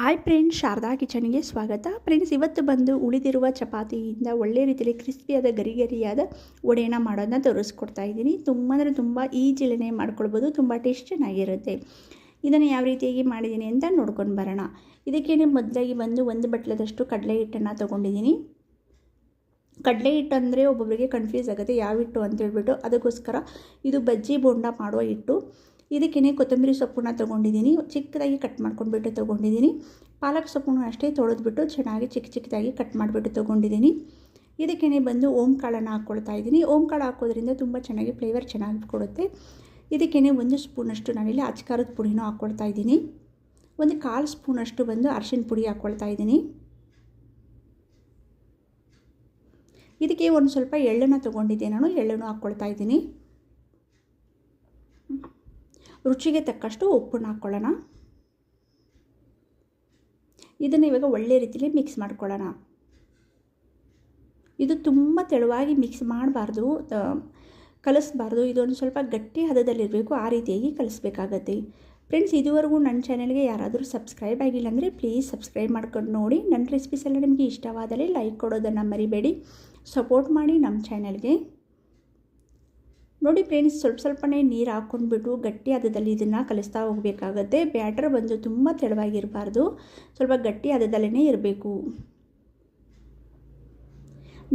Hi friends, Sharada ಕಿಚನ್ಗೆ ಸ್ವಾಗತ. Friends, ಇವತ್ತು ಬಂದು ಉಳಿದಿರುವ ಚಪಾತಿಯಿಂದ ಒಳ್ಳೆ ರೀತಿಯಲ್ಲಿ ಕ್ರಿಸ್ಪಿಯಾದ ಗರಿ ಗರಿಯಾದ ವಡೆನ ಮಾಡೋದನ್ನ ತೋರಿಸ್ಕೊಡ್ತಾ ಇದ್ದೀನಿ. ತುಂಬ ಅಂದರೆ ತುಂಬ ಈಜಿಲೇ ಮಾಡ್ಕೊಳ್ಬೋದು, ತುಂಬ ಟೇಸ್ಟ್ ಚೆನ್ನಾಗಿರುತ್ತೆ. ಇದನ್ನು ಯಾವ ರೀತಿಯಾಗಿ ಮಾಡಿದ್ದೀನಿ ಅಂತ ನೋಡ್ಕೊಂಡು ಬರೋಣ. ಇದಕ್ಕೇನೆ ಮೊದಲಾಗಿ ಬಂದು ಒಂದು ಬಟ್ಲದಷ್ಟು ಕಡಲೆ ಹಿಟ್ಟನ್ನು ತೊಗೊಂಡಿದ್ದೀನಿ. ಕಡಲೆ ಹಿಟ್ಟು ಅಂದರೆ ಒಬ್ಬೊಬ್ಬರಿಗೆ ಕನ್ಫ್ಯೂಸ್ ಆಗುತ್ತೆ, ಯಾವ ಹಿಟ್ಟು ಅಂತ ಹೇಳ್ಬಿಟ್ಟು. ಅದಕ್ಕೋಸ್ಕರ ಇದು ಬಜ್ಜಿ ಬೋಂಡ ಮಾಡುವ ಹಿಟ್ಟು. ಇದಕ್ಕೇ ಕೊತ್ತಂಬರಿ ಸೊಪ್ಪನ್ನ ತೊಗೊಂಡಿದ್ದೀನಿ. ಚಿಕ್ಕದಾಗಿ ಕಟ್ ಮಾಡ್ಕೊಂಡ್ಬಿಟ್ಟು ತೊಗೊಂಡಿದ್ದೀನಿ. ಪಾಲಕ್ ಸೊಪ್ಪನ್ನು ಅಷ್ಟೇ ತೊಳೆದ್ಬಿಟ್ಟು ಚೆನ್ನಾಗಿ ಚಿಕ್ಕ ಚಿಕ್ಕದಾಗಿ ಕಟ್ ಮಾಡಿಬಿಟ್ಟು ತೊಗೊಂಡಿದ್ದೀನಿ. ಇದಕ್ಕೇ ಬಂದು ಓಮ್ ಕಾಳನ್ನು ಹಾಕ್ಕೊಳ್ತಾ ಇದ್ದೀನಿ. ಓಮ್ ಕಾಳು ಹಾಕೋದ್ರಿಂದ ತುಂಬ ಚೆನ್ನಾಗಿ ಫ್ಲೇವರ್ ಚೆನ್ನಾಗಿ ಕೊಡುತ್ತೆ. ಇದಕ್ಕೇ ಒಂದು ಸ್ಪೂನಷ್ಟು ನಾನಿಲ್ಲಿ ಅಚ್ಕಾರದ ಪುಡಿನೂ ಹಾಕ್ಕೊಳ್ತಾ ಇದ್ದೀನಿ. ಒಂದು ಕಾಲು ಸ್ಪೂನಷ್ಟು ಬಂದು ಅರಿಶಿನ ಪುಡಿ ಹಾಕ್ಕೊಳ್ತಾ ಇದ್ದೀನಿ. ಇದಕ್ಕೆ ಒಂದು ಸ್ವಲ್ಪ ಎಳ್ಳನ್ನು ತೊಗೊಂಡಿದ್ದೆ ನಾನು. ಎಳ್ಳನ್ನು ಹಾಕ್ಕೊಳ್ತಾ ಇದ್ದೀನಿ. ರುಚಿಗೆ ತಕ್ಕಷ್ಟು ಉಪ್ಪನ್ನು ಹಾಕ್ಕೊಳ್ಳೋಣ. ಇದನ್ನು ಇವಾಗ ಒಳ್ಳೆ ರೀತಿಯಲ್ಲಿ ಮಿಕ್ಸ್ ಮಾಡ್ಕೊಳ್ಳೋಣ. ಇದು ತುಂಬ ತೆಳುವಾಗಿ ಮಿಕ್ಸ್ ಮಾಡಬಾರ್ದು ಕಲಿಸ್ಬಾರ್ದು. ಇದೊಂದು ಸ್ವಲ್ಪ ಗಟ್ಟಿ ಹದದಲ್ಲಿರಬೇಕು, ಆ ರೀತಿಯಾಗಿ ಕಲಿಸ್ಬೇಕಾಗತ್ತೆ. ಫ್ರೆಂಡ್ಸ್ ಇದುವರೆಗೂ ನನ್ನ ಚಾನಲ್ಗೆ ಯಾರಾದರೂ ಸಬ್ಸ್ಕ್ರೈಬ್ ಆಗಿಲ್ಲ ಅಂದರೆ ಪ್ಲೀಸ್ ಸಬ್ಸ್ಕ್ರೈಬ್ ಮಾಡ್ಕೊಂಡು ನೋಡಿ. ನನ್ನ ರೆಸಿಪೀಸ್ ಎಲ್ಲ ನಿಮಗೆ ಇಷ್ಟವಾದರೆ ಲೈಕ್ ಕೊಡೋದನ್ನು ಮರಿಬೇಡಿ. ಸಪೋರ್ಟ್ ಮಾಡಿ ನಮ್ಮ ಚಾನಲ್ಗೆ ನೋಡಿ ಫ್ರೆಂಡ್ಸ್, ಸ್ವಲ್ಪ ಸ್ವಲ್ಪನೇ ನೀರು ಹಾಕ್ಕೊಂಡ್ಬಿಟ್ಟು ಗಟ್ಟಿ ಹದದಲ್ಲಿ ಇದನ್ನು ಕಲಿಸ್ತಾ ಹೋಗಬೇಕಾಗತ್ತೆ. ಬ್ಯಾಟರ್ ಬಂದು ತುಂಬ ತೆಳುವಾಗಿರಬಾರ್ದು. ಸ್ವಲ್ಪ ಗಟ್ಟಿ ಹದದಲ್ಲೇ ಇರಬೇಕು.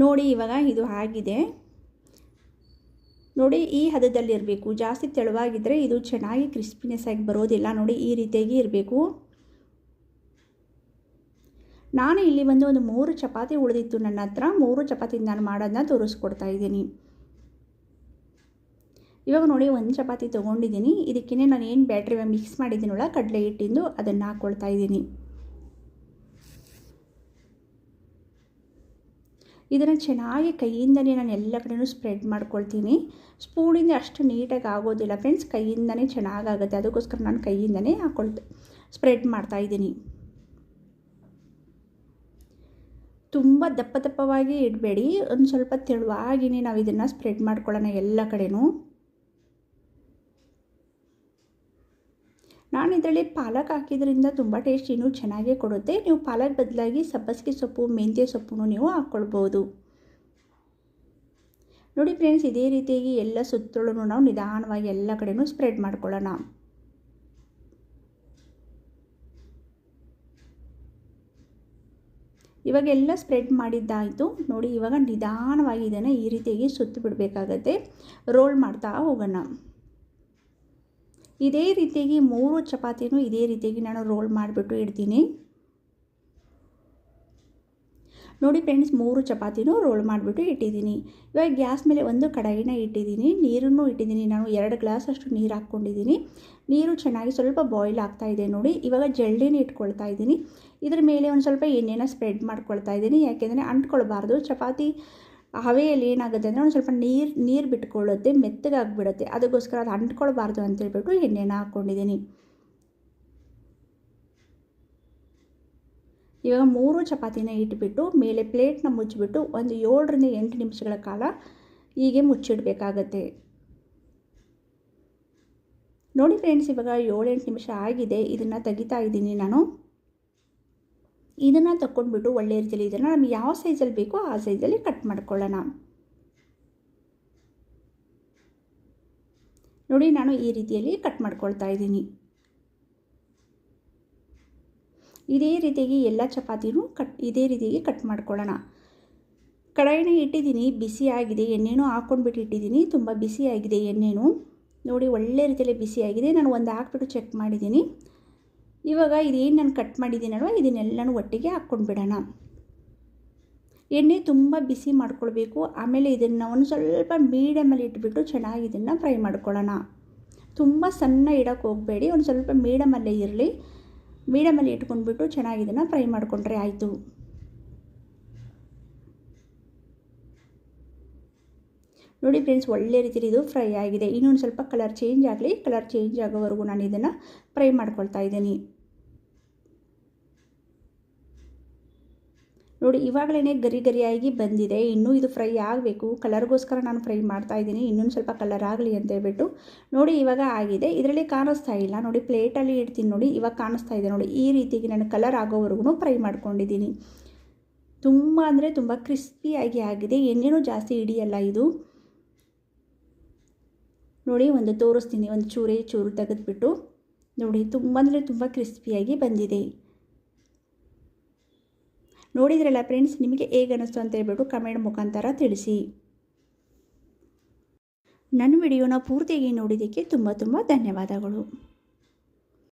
ನೋಡಿ ಇವಾಗ ಇದು ಆಗಿದೆ. ನೋಡಿ ಈ ಹದದಲ್ಲಿರಬೇಕು ಜಾಸ್ತಿ ತೆಳುವಾಗಿದ್ದರೆ ಇದು ಚೆನ್ನಾಗಿ ಕ್ರಿಸ್ಪಿನೆಸ್ ಆಗಿ ಬರೋದಿಲ್ಲ. ನೋಡಿ ಈ ರೀತಿಯಾಗಿ ಇರಬೇಕು. ನಾನು ಇಲ್ಲಿ ಬಂದು ಒಂದು ಮೂರು ಚಪಾತಿ ಉಳಿದಿತ್ತು ನನ್ನ ಹತ್ರ. ಮೂರು ಚಪಾತಿ ನಾನು ಮಾಡೋದನ್ನ ತೋರಿಸ್ಕೊಡ್ತಾ ಇದ್ದೀನಿ. ಇವಾಗ ನೋಡಿ ಒಂದು ಚಪಾತಿ ತೊಗೊಂಡಿದ್ದೀನಿ. ಇದಕ್ಕೇ ನಾನು ಏನು ಬ್ಯಾಟ್ರಿ ಮಿಕ್ಸ್ ಮಾಡಿದ್ದೀನಲ್ಲ, ಕಡಲೆ ಹಿಟ್ಟಿಂದು ಅದನ್ನು ಹಾಕ್ಕೊಳ್ತಾ ಇದ್ದೀನಿ. ಇದನ್ನು ಚೆನ್ನಾಗಿ ಕೈಯಿಂದನೇ ನಾನು ಎಲ್ಲ ಕಡೆಯೂ ಸ್ಪ್ರೆಡ್ ಮಾಡ್ಕೊಳ್ತೀನಿ. ಸ್ಪೂನಿಂದ ಅಷ್ಟು ನೀಟಾಗಿ ಆಗೋದಿಲ್ಲ ಫ್ರೆಂಡ್ಸ್ ಕೈಯಿಂದನೇ ಚೆನ್ನಾಗಾಗುತ್ತೆ. ಅದಕ್ಕೋಸ್ಕರ ನಾನು ಕೈಯಿಂದನೇ ಹಾಕ್ಕೊಳ್ತೆ ಸ್ಪ್ರೆಡ್ ಮಾಡ್ತಾಯಿದ್ದೀನಿ ತುಂಬ ದಪ್ಪ ದಪ್ಪವಾಗಿ ಇಡಬೇಡಿ. ಒಂದು ಸ್ವಲ್ಪ ತೆಳುವಾಗಿನೇ ನಾವು ಇದನ್ನು ಸ್ಪ್ರೆಡ್ ಮಾಡ್ಕೊಳ್ಳೋಣ ಎಲ್ಲ ಕಡೆಯೂ ನಾನು ಇದರಲ್ಲಿ ಪಾಲಕ್ ಹಾಕಿದ್ರಿಂದ ತುಂಬ ಟೇಸ್ಟ್ ಇನ್ನೂ ಚೆನ್ನಾಗೇ ಕೊಡುತ್ತೆ. ನೀವು ಪಾಲಕ್ ಬದಲಾಗಿ ಸಬ್ಬಸಿಗೆ ಸೊಪ್ಪು, ಮೆಂತ್ಯ ಸೊಪ್ಪು ನೀವು ಹಾಕ್ಕೊಳ್ಬೋದು. ನೋಡಿ ಫ್ರೆಂಡ್ಸ್ ಇದೇ ರೀತಿಯಾಗಿ ಎಲ್ಲ ಸುತ್ತಲೂ ನಾವು ನಿಧಾನವಾಗಿ ಎಲ್ಲ ಕಡೆಯೂ ಸ್ಪ್ರೆಡ್ ಮಾಡ್ಕೊಳ್ಳೋಣ. ಇವಾಗ ಎಲ್ಲ ಸ್ಪ್ರೆಡ್ ಮಾಡಿದ್ದಾಯಿತು. ನೋಡಿ ಇವಾಗ ನಿಧಾನವಾಗಿ ಇದನ್ನು ಈ ರೀತಿಯಾಗಿ ಸುತ್ತು ಬಿಡಬೇಕಾಗತ್ತೆ. ರೋಲ್ ಮಾಡ್ತಾ ಹೋಗೋಣ. ಇದೇ ರೀತಿಯಾಗಿ ಮೂರು ಚಪಾತಿನೂ ಇದೇ ರೀತಿಯಾಗಿ ನಾನು ರೋಲ್ ಮಾಡಿಬಿಟ್ಟು ಇಡ್ತೀನಿ. ನೋಡಿ ಫ್ರೆಂಡ್ಸ್ ಮೂರು ಚಪಾತಿನೂ ರೋಲ್ ಮಾಡಿಬಿಟ್ಟು ಇಟ್ಟಿದ್ದೀನಿ. ಇವಾಗ ಗ್ಯಾಸ್ ಮೇಲೆ ಒಂದು ಕಡಾಯಿನ ಇಟ್ಟಿದ್ದೀನಿ. ನೀರನ್ನು ಇಟ್ಟಿದ್ದೀನಿ. ನಾನು ಎರಡು ಗ್ಲಾಸ್ ಅಷ್ಟು ನೀರು ಹಾಕ್ಕೊಂಡಿದ್ದೀನಿ. ನೀರು ಚೆನ್ನಾಗಿ ಸ್ವಲ್ಪ ಬಾಯ್ಲ್ ಆಗ್ತಾ ಇದೆ ನೋಡಿ. ಇವಾಗ ಜಲ್ಡಿನ ಇಟ್ಕೊಳ್ತಾ ಇದ್ದೀನಿ. ಇದ್ರ ಮೇಲೆ ಒಂದು ಸ್ವಲ್ಪ ಎಣ್ಣೆನ ಸ್ಪ್ರೆಡ್ ಮಾಡ್ಕೊಳ್ತಾ ಇದ್ದೀನಿ. ಯಾಕೆಂದರೆ ಅಂಟ್ಕೊಳ್ಬಾರ್ದು. ಚಪಾತಿ ಹವೆಯಲ್ಲಿ ಏನಾಗುತ್ತೆ ಅಂದರೆ ಒಂದು ಸ್ವಲ್ಪ ನೀರು ನೀರು ಬಿಟ್ಕೊಳ್ಳುತ್ತೆ, ಮೆತ್ತಗಾಗ್ಬಿಡುತ್ತೆ. ಅದಕ್ಕೋಸ್ಕರ ಅದು ಅಂಟ್ಕೊಳ್ಬಾರ್ದು ಅಂತೇಳ್ಬಿಟ್ಟು ಎಣ್ಣೆನ ಹಾಕ್ಕೊಂಡಿದ್ದೀನಿ ಇವಾಗ ಮೂರು ಚಪಾತಿನ ಇಟ್ಬಿಟ್ಟು ಮೇಲೆ ಪ್ಲೇಟ್ನ ಮುಚ್ಚಿಬಿಟ್ಟು ಒಂದು ಏಳರಿಂದ ಎಂಟು ನಿಮಿಷಗಳ ಕಾಲ ಹೀಗೆ ಮುಚ್ಚಿಡಬೇಕಾಗತ್ತೆ. ನೋಡಿ ಫ್ರೆಂಡ್ಸ್ ಇವಾಗ ಏಳೆಂಟು ನಿಮಿಷ ಆಗಿದೆ. ಇದನ್ನು ತೆಗಿತಾ ಇದ್ದೀನಿ ನಾನು. ಇದನ್ನು ತಗೊಂಡ್ಬಿಟ್ಟು ಒಳ್ಳೆ ರೀತಿಯಲ್ಲಿ ಇದನ್ನು ನಮಗೆ ಯಾವ ಸೈಜಲ್ಲಿ ಬೇಕೋ ಆ ಸೈಜಲ್ಲಿ ಕಟ್ ಮಾಡ್ಕೊಳ್ಳೋಣ. ನೋಡಿ ನಾನು ಈ ರೀತಿಯಲ್ಲಿ ಕಟ್ ಮಾಡ್ಕೊಳ್ತಾ ಇದ್ದೀನಿ. ಇದೇ ರೀತಿಯಾಗಿ ಎಲ್ಲ ಚಪಾತಿನೂ ಕಟ್ ಇದೇ ರೀತಿಯಾಗಿ ಕಟ್ ಮಾಡ್ಕೊಳ್ಳೋಣ. ಕಡಾಯಿನ ಇಟ್ಟಿದ್ದೀನಿ ಬಿಸಿಯಾಗಿದೆ ಎಣ್ಣೆನೂ ಹಾಕ್ಕೊಂಡ್ಬಿಟ್ಟು ಇಟ್ಟಿದ್ದೀನಿ, ತುಂಬ ಬಿಸಿಯಾಗಿದೆ ಎಣ್ಣೆನೂ. ನೋಡಿ ಒಳ್ಳೆ ರೀತಿಯಲ್ಲಿ ಬಿಸಿಯಾಗಿದೆ ನಾನು ಒಂದು ಹಾಕ್ಬಿಟ್ಟು ಚೆಕ್ ಮಾಡಿದ್ದೀನಿ. ಇವಾಗ ಇದೇನು ನಾನು ಕಟ್ ಮಾಡಿದ್ದೀನಲ್ವ? ಇದನ್ನೆಲ್ಲನೂ ಒಟ್ಟಿಗೆ ಹಾಕ್ಕೊಂಡು ಬಿಡೋಣ ಎಣ್ಣೆ ತುಂಬ ಬಿಸಿ ಮಾಡ್ಕೊಳ್ಬೇಕು. ಆಮೇಲೆ ಇದನ್ನು ಒಂದು ಸ್ವಲ್ಪ ಮೀಡಿಯಮಲ್ಲಿ ಇಟ್ಬಿಟ್ಟು ಚೆನ್ನಾಗಿ ಇದನ್ನು ಫ್ರೈ ಮಾಡ್ಕೊಳ್ಳೋಣ. ತುಂಬ ಸಣ್ಣ ಇಡೋಕ್ಕೆ ಹೋಗಬೇಡಿ. ಒಂದು ಸ್ವಲ್ಪ ಮೀಡಿಯಮಲ್ಲೇ ಇರಲಿ. ಮೀಡಿಯಮಲ್ಲಿ ಇಟ್ಕೊಂಡ್ಬಿಟ್ಟು ಚೆನ್ನಾಗಿ ಇದನ್ನು ಫ್ರೈ ಮಾಡಿಕೊಂಡ್ರೆ ಆಯಿತು. ನೋಡಿ ಫ್ರೆಂಡ್ಸ್ ಒಳ್ಳೆ ರೀತಿಯಲ್ಲಿ ಇದು ಫ್ರೈ ಆಗಿದೆ. ಇನ್ನೊಂದು ಸ್ವಲ್ಪ ಕಲರ್ ಚೇಂಜ್ ಆಗಲಿ. ಕಲರ್ ಚೇಂಜ್ ಆಗೋವರೆಗೂ ನಾನು ಇದನ್ನು ಫ್ರೈ ಮಾಡ್ಕೊಳ್ತಾ ಇದ್ದೀನಿ. ನೋಡಿ ಇವಾಗಲೇ ಗರಿ ಗರಿಯಾಗಿ ಬಂದಿದೆ. ಇನ್ನೂ ಇದು ಫ್ರೈ ಆಗಬೇಕು. ಕಲರ್ಗೋಸ್ಕರ ನಾನು ಫ್ರೈ ಮಾಡ್ತಾ ಇದ್ದೀನಿ. ಇನ್ನೊಂದು ಸ್ವಲ್ಪ ಕಲರ್ ಆಗಲಿ ಅಂತ ಹೇಳ್ಬಿಟ್ಟು. ನೋಡಿ, ಇವಾಗ ಆಗಿದೆ. ಇದರಲ್ಲಿ ಕಾಣಿಸ್ತಾ ಇಲ್ಲ. ನೋಡಿ, ಪ್ಲೇಟಲ್ಲಿ ಇಡ್ತೀನಿ ನೋಡಿ, ಇವಾಗ ಕಾಣಿಸ್ತಾ ಇದೆ. ನೋಡಿ, ಈ ರೀತಿಗೆ ನಾನು ಕಲರ್ ಆಗೋವರೆಗೂ ಫ್ರೈ ಮಾಡ್ಕೊಂಡಿದ್ದೀನಿ. ತುಂಬ ಅಂದರೆ ತುಂಬ ಕ್ರಿಸ್ಪಿಯಾಗಿ ಆಗಿದೆ. ಎಣ್ಣೆನೂ ಜಾಸ್ತಿ ಹಿಡಿಯಲ್ಲ ಇದು. ನೋಡಿ, ಒಂದು ತೋರಿಸ್ತೀನಿ. ಒಂದು ಚೂರೇ ಚೂರು ತೆಗೆದುಬಿಟ್ಟು. ನೋಡಿ, ತುಂಬ ಅಂದರೆ ತುಂಬ ಕ್ರಿಸ್ಪಿಯಾಗಿ ಬಂದಿದೆ. ನೋಡಿದ್ರಲ್ಲ ಫ್ರೆಂಡ್ಸ್ ನಿಮಗೆ ಹೇಗೆ ಅನ್ನಿಸ್ತು ಅಂತ ಹೇಳ್ಬಿಟ್ಟು ಕಮೆಂಟ್ ಮುಖಾಂತರ ತಿಳಿಸಿ. ನನ್ನ ವಿಡಿಯೋನ ಪೂರ್ತಿಯಾಗಿ ನೋಡಿದ್ದಕ್ಕೆ ತುಂಬ ತುಂಬ ಧನ್ಯವಾದಗಳು.